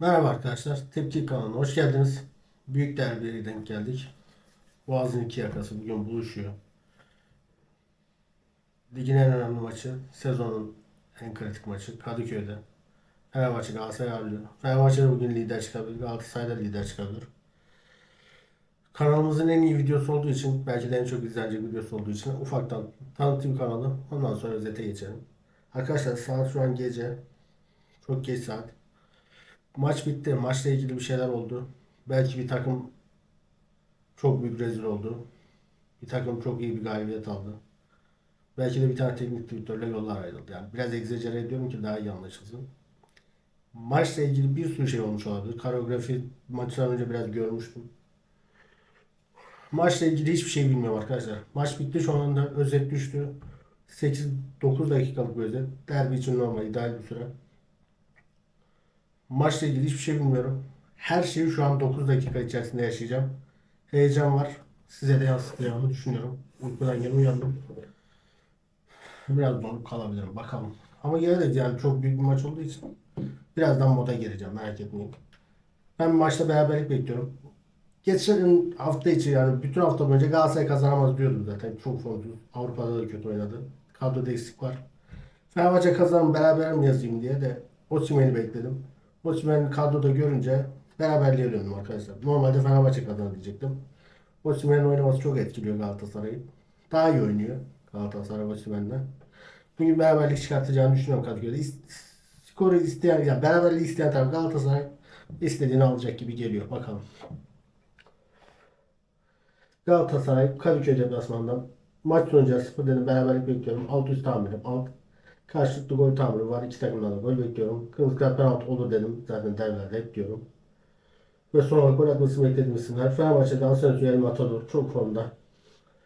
Merhaba arkadaşlar. Tepki kanalına hoş geldiniz. Büyük derbiye denk geldik. Boğaz'ın iki yakası bugün buluşuyor. Ligin en önemli maçı, sezonun en kritik maçı Kadıköy'de. Fenerbahçe Galatasaray ağırlıyor. Fenerbahçe de bugün lider çıkabilir, Galatasaray da lider çıkabilir. Kanalımızın en iyi videosu olduğu için, belki de en çok izlenecek videosu olduğu için ufaktan tanıtayım kanalı. Ondan sonra özete geçelim. Arkadaşlar saat şu an gece. Çok geç saat. Maç bitti. Maçla ilgili bir şeyler oldu. Belki bir takım çok büyük rezil oldu. Bir takım çok iyi bir galibiyet aldı. Belki de bir tane teknik direktörle yollar ayrıldı. Yani biraz egzajere ediyorum ki daha iyi anlaşılsın. Maçla ilgili bir sürü şey olmuş olabilir. Koreografi maçtan önce biraz görmüştüm. Maçla ilgili hiçbir şey bilmiyorum arkadaşlar. Maç bitti şu anda özet düştü. 8-9 dakikalık bir özet. Derbi için normal ideal bir süre. Maçla ilgili hiçbir şey bilmiyorum. Her şeyi şu an 9 dakika içerisinde yaşayacağım. Heyecan var. Size de yansıtacağımı düşünüyorum. Uykudan yeni uyandım. Biraz donup kalabilirim. Bakalım. Ama gene de yani çok büyük bir maç olduğu için birazdan moda gireceğim. Merak etmeyin. Ben maçta beraberlik bekliyorum. Geçen hafta içi yani bütün hafta boyunca Galatasaray kazanamaz diyordum zaten. Çok formsuz. Avrupa'da da kötü oynadı. Kadroda eksik var. Fenerbahçe kazanın beraber mi yazayım diye de Osimhen'i bekledim. Osimhen'i kadroda görünce beraberliğe döndüm arkadaşlar. Normalde Fenerbahçe kazanır diyecektim. Osimhen'in oynaması çok etkiliyor Galatasaray'ı. Daha iyi oynuyor Galatasaray Osimhen'den. Bugün beraberlik çıkartacağını düşünüyorum Kadıköy'de. İst- skoru isteyen, ya beraberliği isteyen taraf Galatasaray istediğini alacak gibi geliyor. Bakalım. Galatasaray Kadıköy deplasmanından maç sonucu 0 dedim beraberlik bekliyorum. Alt üst tahminim. Alt karşılıklı gol tahmini var. İki takımdan da gol bekliyorum. Kırmızı kart penaltı olur dedim. Zaten derbilerde hep diyorum. Ve son olarak gol atmasını beklediğim isimler. Fenerbahçe'de Asensio El Matador çok formda.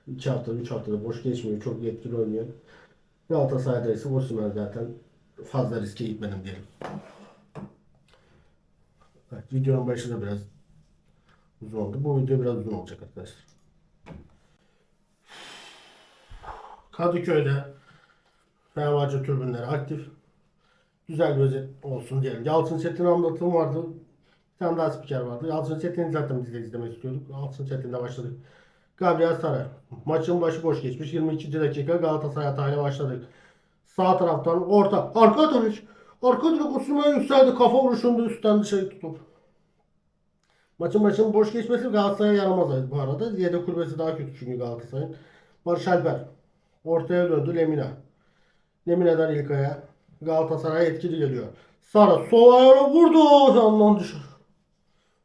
2 hafta 3 haftada boş geçmiyor. Çok yetkili oynuyor. Galatasaray'da ise Osimhen zaten fazla riske gitmedim diyelim. Evet, videonun başı da biraz uzun oldu. Bu video biraz uzun olacak arkadaşlar. Kadıköy'de Fenerbahçe türbünleri aktif. Güzel bir özet olsun diyelim. Yalçın Çetin anlatım vardı. Bir tane daha spiker vardı. Yalçın Çetin'i zaten biz de izlemek istiyorduk. Yalçın Çetin'le başladık. Gabriel Sara. Maçın başı boş geçmiş. 22. dakika Galatasaray hatayla başladık. Sağ taraftan orta. Arka dönüş. Arka direk Osman yükseldi. Kafa vuruşunda üstten dışarı tutup. Maçın başının boş geçmesi Galatasaray'a yaramaz bu arada. Yedek kulübesi daha kötü çünkü Galatasaray'ın. Barış Alper. Ortaya döndü Lemina. Lemina'dan İlkay'a. Galatasaray etkili geliyor. Sara sol ayağına vurdu. Yandan dışarı.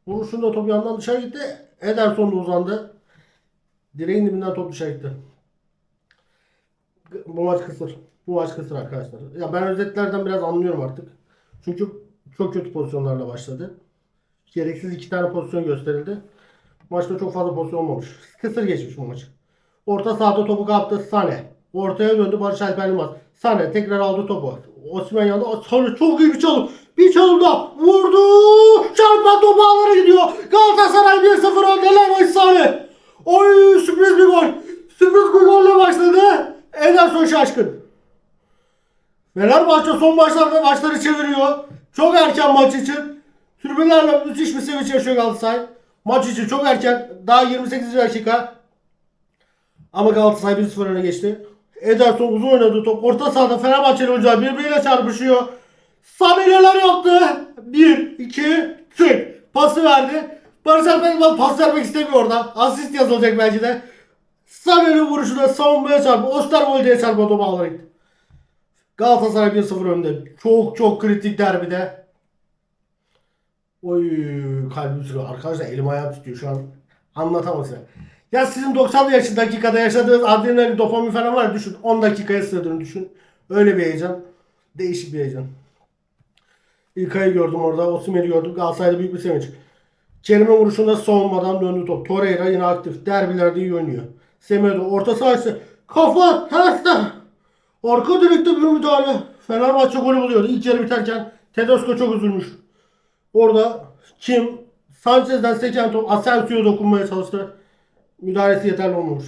Vuruşunda top yandan dışarı gitti. Ederson da uzandı. Direğin dibinden top dışarı gitti. Bu maç kısır. Bu maç kısır arkadaşlar. Ya ben özetlerden biraz anlıyorum artık. Çünkü çok kötü pozisyonlarla başladı. Gereksiz iki tane pozisyon gösterildi. Maçta çok fazla pozisyon olmamış. Kısır geçmiş bu maç. Orta sahada topu kaptı Sane. Ortaya döndü Barış Alper Yılmaz. Sane tekrar aldı topu. Osman yanında. Sane çok iyi bir çalım. Bir çalım da vurdu. Çarpan topu ağlara gidiyor. Galatasaray 1-0 önde. Leroy Sane. Oy sürpriz bir gol. Sürpriz bir golle başladı. Ederson şaşkın. Fenerbahçe son maçlarda maçları çeviriyor. Çok erken maç için. Tribünlerle müthiş bir sevinç yaşıyor Galatasaray. Maç için çok erken. Daha 28 dakika. Ama Galatasaray 1-0 öne geçti. Ederson uzun oynadı top. Orta sahada Fenerbahçeli oyuncular birbiriyle çarpışıyor. Sané neler yaptı? 1, 2, tık. Pası verdi. Barış Alper pas vermek istemiyor orada. Asist yazılacak belki de. Sané'nin vuruşuna savunmaya çarpı. Osterwolde'ye çarpı topu ağlara gitti. Galatasaray 1-0 önde. Çok çok kritik derbide. Oy kalbim sürüyor. Arkadaşlar elim ayağım tutuyor şu an. Anlatamam size. Ya sizin 90 yaşı dakikada yaşadığınız adrenalin, dopamin falan var. Düşün. 10 dakikaya sığdığını düşün. Öyle bir heyecan. Değişik bir heyecan. İlkay'ı gördüm orada. Osimhen'i gördüm. Galatasaray'da büyük bir sevinç. Kerem'in vuruşunda savunmadan döndü top. Torreira yine aktif. Derbilerde iyi oynuyor. Semedo orta sahası. Kafa terste. Arka direkte bir müdahale. Fenerbahçe golü buluyor. İlk yarı biterken Tedesco çok üzülmüş. Orada kim? Sanchez'den seken top Asensio'ya dokunmaya çalıştı. Müdahalesi yeterli olmamış.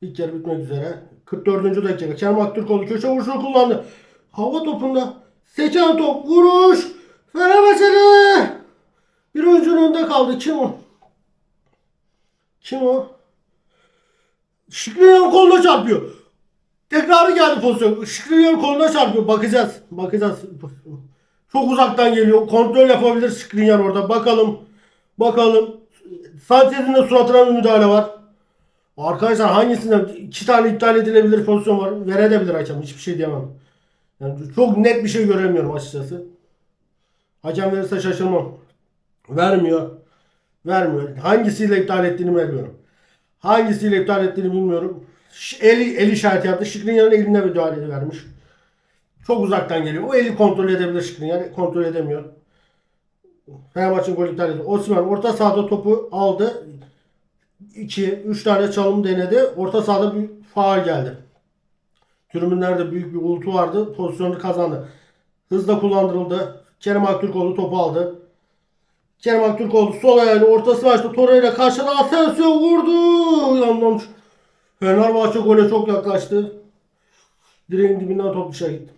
İlk yarı bitmek üzere. 44. dakika. Kerem Aktürkoğlu köşe vuruşunu kullandı. Hava topunda Seken top vuruş. Fenerbahçeli. Bir oyuncunun önünde kaldı. Kim o? Kim o? Şikriyan koluna çarpıyor. Tekrarı geldi pozisyon. Şikriyan koluna çarpıyor. Bakacağız. Bakacağız. Çok uzaktan geliyor. Kontrol yapabilir Şikriyan orada. Bakalım. Bakalım. Sanchez'in de suratına bir müdahale var. Arkadaşlar hangisinden iki tane iptal edilebilir pozisyon var. Verebilir hakem. Hiçbir şey diyemem. Yani çok net bir şey göremiyorum açıkçası. Hakem verirse şaşırmam. Vermiyor. Vermiyor. Hangisiyle iptal ettiğini bilmiyorum. Hangisiyle iptal ettiğini bilmiyorum. Eli, el işareti yaptı. Şikrinyar'ın eline müdahale vermiş. Çok uzaktan geliyor. O eli kontrol edebilir Şikrinyar. Kontrol edemiyor. Fenerbahçe'nin golü iptal ediyor. Osman orta sahada topu aldı. 2 3 tane çalım denedi. Orta sahada bir faal geldi. Tribünlerde büyük bir uğultu vardı. Pozisyonu kazandı. Hızla kullandırıldı. Kerem Aktürkoğlu topu aldı. Kerem Aktürkoğlu sol ayağını ortasına açtı. Torreira karşıda Asensio vurdu. Yanlamış. Fenerbahçe gole çok yaklaştı. Direğin dibinden top dışarı gitti.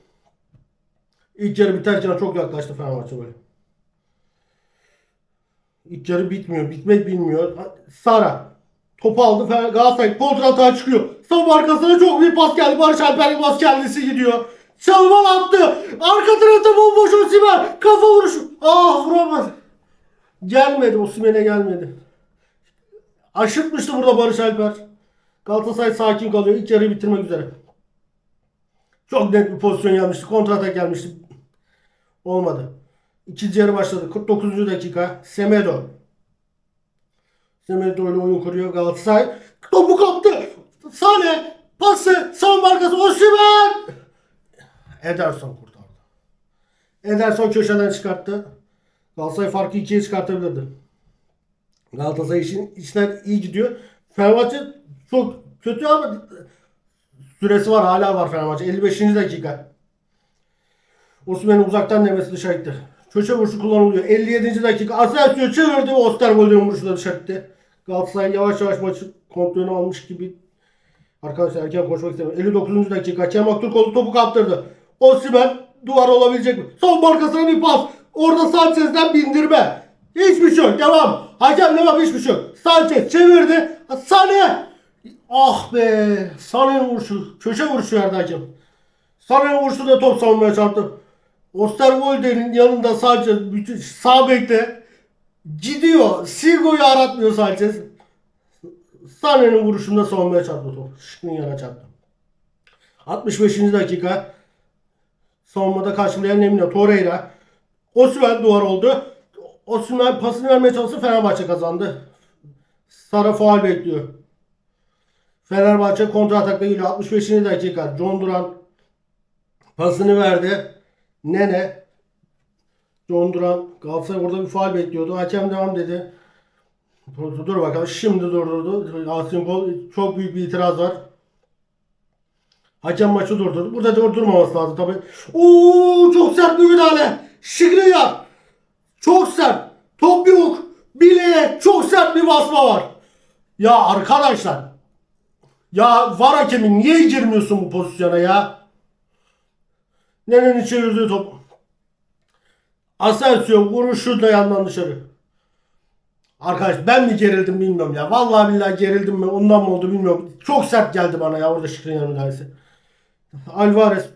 İlk yarı biterken çok yaklaştı Fenerbahçe gole. İlk yarı bitmiyor. Bitmek bilmiyor. Sara. Topu aldı. Galatasaray kontratağa çıkıyor. Savunma arkasına çok bir pas geldi. Barış Alper'in pas kendisi gidiyor. Çalman attı. Arka tarafta bomboş Osimhen. Kafa vuruşu. Ah vuramadı. Gelmedi. Osimhen'e gelmedi. Aşırtmıştı burada Barış Alper. Galatasaray sakin kalıyor. İlk yarıyı bitirmek üzere. Çok net bir pozisyon gelmişti. Kontratak gelmişti. Olmadı. İkinci yarı başladı. 49. dakika. Semedo. Semedo ile oyun kuruyor Galatasaray. Topu kaptı. Sane. Pası. Savunma arkası. Osimhen. Ederson kurtardı. Ederson köşeden çıkarttı. Galatasaray farkı ikiye çıkartabilirdi. Galatasaray işin içinden iyi gidiyor. Fenerbahçe çok kötü ama süresi var hala var Fenerbahçe. 55. dakika. Osman'ın uzaktan demesi dışarı gitti. Köşe vuruşu kullanılıyor. 57. dakika. Asensio çevirdi ve da dışarı gitti. Galatasaray yavaş yavaş maçı kontrolünü almış gibi. Arkadaşlar erken koşmak istemiyorum. 59. dakika. Kemal Aktürkoğlu topu kaptırdı. Osimhen duvar olabilecek mi? Son markasına bir pas. Orada Sanchez'den bindirme. Hiçbir şey yok. Devam. Hakem devam. Hiçbir şey yok. Sanchez çevirdi. Sane. Ah be. Sane'nin vuruşu. Köşe vuruşu verdi hakem. Sane'nin vuruşu da top savunmaya çarptı. Osterwolde'nin yanında Sanchez bütün sağ bekte gidiyor. Sigo'yu aratmıyor Sanchez. Sane'nin vuruşunda savunmaya çarptı top. Şıkkın yana çarptı. 65. dakika. Savunmada karşılayan Emine Torreira. Osimhen duvar oldu. Osimhen pasını vermeye çalıştı. Fenerbahçe kazandı. Sara faal bekliyor. Fenerbahçe kontra atakta geliyor. 65. dakika. John Duran pasını verdi. Nene John Duran Galatasaray orada bir faal bekliyordu. Hakem devam dedi. Dur bakalım. Şimdi durdurdu. Yasin Kol çok büyük bir itiraz var. Hakem maçı durdurdu. Burada durdurmaması lazım tabi. Oo çok sert bir müdahale. Şikriya. Çok sert. Top yok. Bileğe çok sert bir basma var. Ya arkadaşlar. Ya var hakemin niye girmiyorsun bu pozisyona ya? Nenenin çevirdiği top. Asensio vuruşu da yandan dışarı. Arkadaş ben mi gerildim bilmiyorum ya. Vallahi billahi gerildim mi ondan mı oldu bilmiyorum. Çok sert geldi bana ya orada Şikrinyar müdahalesi. Alvarez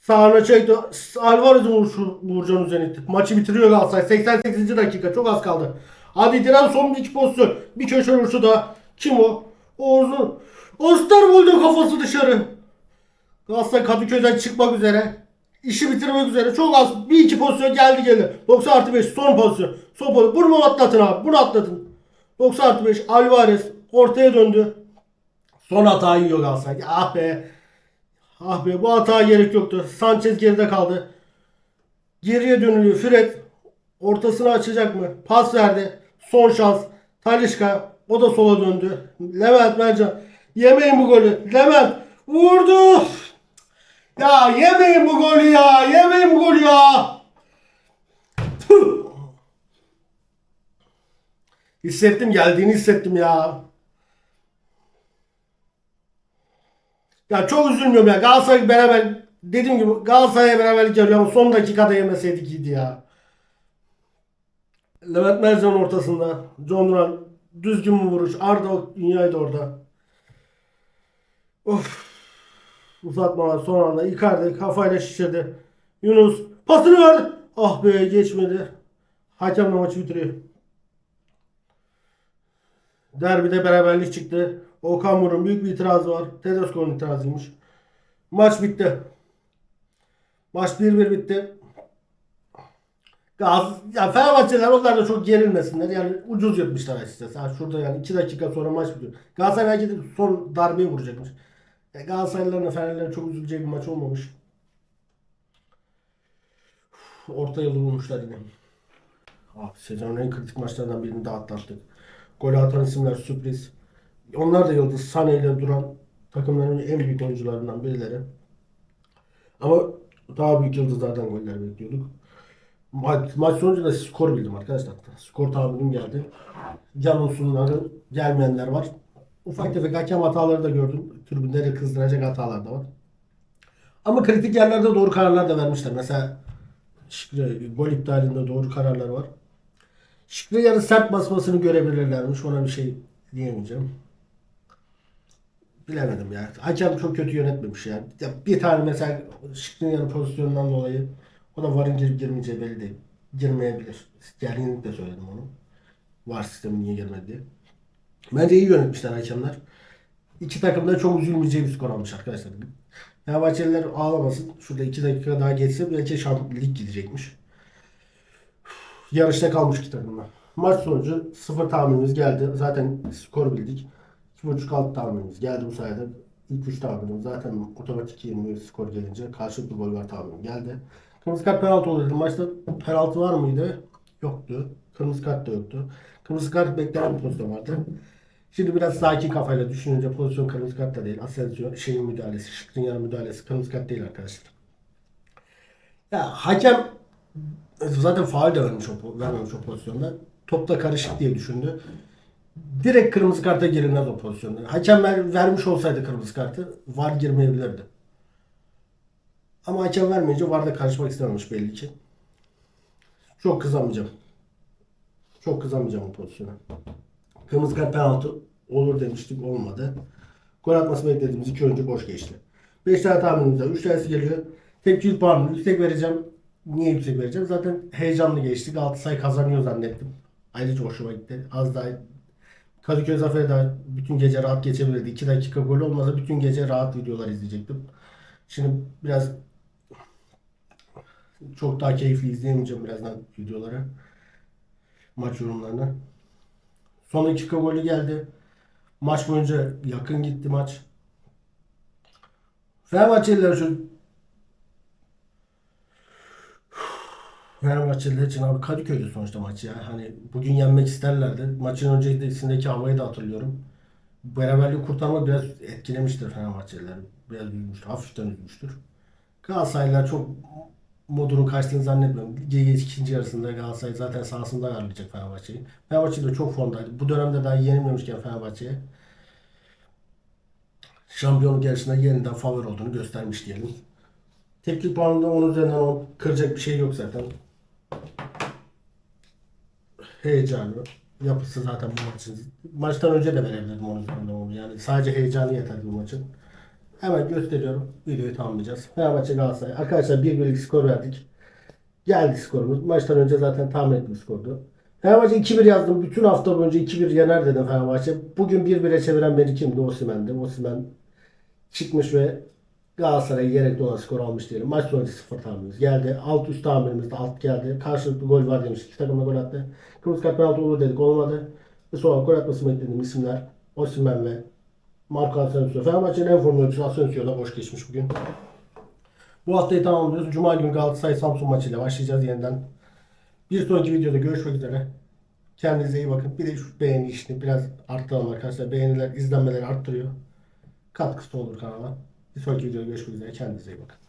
sağına çekti. Alvarez'in vuruşu Uğurcan Üzenit'i. Maçı bitiriyor Galatasaray. 88. dakika çok az kaldı. Hadi Diren son bir iki pozisyon. Bir köşe vuruşu da. Kim o? Oğuz'un. Osterwolde kafası dışarı. Galatasaray Kadıköy'den çıkmak üzere. İşi bitirmek üzere. Çok az. Bir iki pozisyon geldi geldi. 90 artı 5 son pozisyon. Son pozisyon. Bunu atlatın abi. Bunu atlatın. 90 artı 5 Alvarez ortaya döndü. Son hatayı yiyor Galatasaray. Ah be. Ah be bu hataya gerek yoktu. Sanchez geride kaldı. Geriye dönülüyor. Fred ortasını açacak mı? Pas verdi. Son şans. Talişka o da sola döndü. Levent Mercan. Yemeyin bu golü. Levent vurdu. Ya yemeyin bu golü ya. Yemeyin bu golü ya. Tüh. Hissettim geldiğini hissettim ya. Ya çok üzülmüyorum ya. Galatasaray beraber dediğim gibi Galatasaray'a beraberlik ama son dakikada yemeseydik iyiydi ya. Levent Mercan ortasında. John Duran düzgün bir vuruş. Arda Dünya'ydı orada. Of. Uzatmalar son anda. Icardi kafayla şişirdi. Yunus pasını verdi. Ah be geçmedi. Hakem de maçı bitiriyor. Derbide beraberlik çıktı. Okan Buruk'un büyük bir itirazı var. Tedesco'nun itirazıymış. Maç bitti. Maç 1-1 bitti. Gaz, ya Fenerbahçeliler onlar da çok gerilmesinler. Yani ucuz yırtmışlar açıkçası. Ha, şurada yani 2 dakika sonra maç bitiyor. Galatasaray belki de son darbeyi vuracakmış. E, Galatasaraylıların da Fenerlerin çok üzüleceği bir maç olmamış. Uf, Orta yolu bulmuşlar yine. Ah, sezonun en kritik maçlarından birini daha atlattık. Gol atan isimler sürpriz. Onlar da yıldız. Sane ile duran takımların en büyük oyuncularından birileri. Ama daha büyük yıldızlardan goller bekliyorduk. Maç, maç sonucunda skor bildim arkadaşlar. Skor tahminim geldi. Can unsurları gelmeyenler var. Ufak tefek hakem hataları da gördüm. Tribünleri kızdıracak hatalar da var. Ama kritik yerlerde doğru kararlar da vermişler. Mesela Şükrü, gol iptalinde doğru kararlar var. Şükrü yarı sert basmasını görebilirlermiş. Ona bir şey diyemeyeceğim. Bilemedim ya. Hakem çok kötü yönetmemiş yani. Ya bir tane mesela Şükrü'nün yarı pozisyonundan dolayı o da varın girip girmeyeceği belli değil. Girmeyebilir. Gerginlikle söyledim onu. Var sistemi niye girmedi diye. Bence iyi yönetmişler hakemler. İki takım da çok üzülmeyeceği bir skor almış arkadaşlar. Fenerbahçeliler ağlamasın. Şurada iki dakika daha geçse belki şampiyon gidecekmiş. Yarışta kalmış iki takımlar. Maç sonucu sıfır tahminimiz geldi. Zaten skor bildik. 2.5 alt tahminimiz geldi bu sayede. İlk 3 tahminim zaten otomatik 20 skor gelince karşılıklı gol var tahminim geldi. Kırmızı kart penaltı oluyordu. Maçta penaltı var mıydı? Yoktu. Kırmızı kart da yoktu. Kırmızı kart beklenen bir pozisyon vardı. Şimdi biraz sakin kafayla düşününce pozisyon kırmızı kart da değil. Asensio şeyin müdahalesi, Skriniar'ın müdahalesi kırmızı kart değil arkadaşlar. Ya hakem zaten faul de vermiş o, vermemiş o pozisyonda. Topla karışık diye düşündü. Direkt kırmızı karta girilmez o pozisyonda. Hakem ver- vermiş olsaydı kırmızı kartı var girmeyebilirdi. Ama hakem vermeyince var da karışmak istememiş belli ki. Çok kızamayacağım. Çok kızamayacağım o pozisyona. Kırmızı kart penaltı olur demiştik olmadı. Gol atması beklediğimiz iki oyuncu boş geçti. 5 tane tahminimiz var. 3 tanesi geliyor. Tepkili puanını yüksek vereceğim. Niye yüksek vereceğim? Zaten heyecanlı geçti. Galatasaray kazanıyor zannettim. Ayrıca hoşuma gitti. Az daha Kadıköy Zaferi daha bütün gece rahat geçebilirdi. 2 dakika gol olmasa bütün gece rahat videolar izleyecektim. Şimdi biraz çok daha keyifli izleyemeyeceğim birazdan videoları. Maç yorumlarını. Son dakika golü geldi. Maç boyunca yakın gitti maç. Fenerbahçeliler şu Fenerbahçeliler için abi Kadıköy'de sonuçta maç ya. Hani bugün yenmek isterlerdi. Maçın öncesindeki havayı da hatırlıyorum. Beraberliği kurtarma biraz etkilemiştir Fenerbahçeliler. Biraz üzmüştür. Hafiften üzmüştür. Galatasaraylılar çok modunun kaçtığını zannetmiyorum. Ligin ikinci yarısında Galatasaray zaten sahasında ağırlayacak Fenerbahçe'yi. Fenerbahçe de çok formdaydı. Bu dönemde daha yenilmemişken Fenerbahçe'ye şampiyonluk yarışında yeniden favori olduğunu göstermiş diyelim. Tepki puanında 10 üzerinden 10 kıracak bir şey yok zaten. Heyecanı, yapısı zaten bu maçın. Maçtan önce de verebilirdim 10 üzerinden 10. Yani sadece heyecanı yeterli bu maçın. Hemen gösteriyorum. Videoyu tamamlayacağız. Fenerbahçe Galatasaray. Arkadaşlar bir birlik skor verdik. Geldi skorumuz. Maçtan önce zaten tahmin ettiğim skordu. Fenerbahçe 2-1 yazdım. Bütün hafta boyunca 2-1 yener dedim Fenerbahçe. Bugün 1-1'e çeviren beni kimdi? Osimhen'di. Osimhen çıkmış ve Galatasaray'a gerekli olan skor almış diyelim. Maç sonrası 0 tahminimiz geldi. Alt üst tahminimiz de alt geldi. Karşılıklı gol var demiş. İki takım da gol attı. Kırmızı kart penaltı olur dedik. Olmadı. Ve sonra gol atmasını beklediğim isimler Osimhen ve Marco Asensio. Fenerbahçe'nin en formlu oyuncusu Asensio da boş geçmiş bugün. Bu haftayı tamamlıyoruz. Cuma günü Galatasaray Samsun maçıyla başlayacağız yeniden. Bir sonraki videoda görüşmek üzere. Kendinize iyi bakın. Bir de şu beğeni işini biraz arttıralım arkadaşlar. Beğeniler izlenmeleri arttırıyor. Katkısı olur kanala. Bir sonraki videoda görüşmek üzere. Kendinize iyi bakın.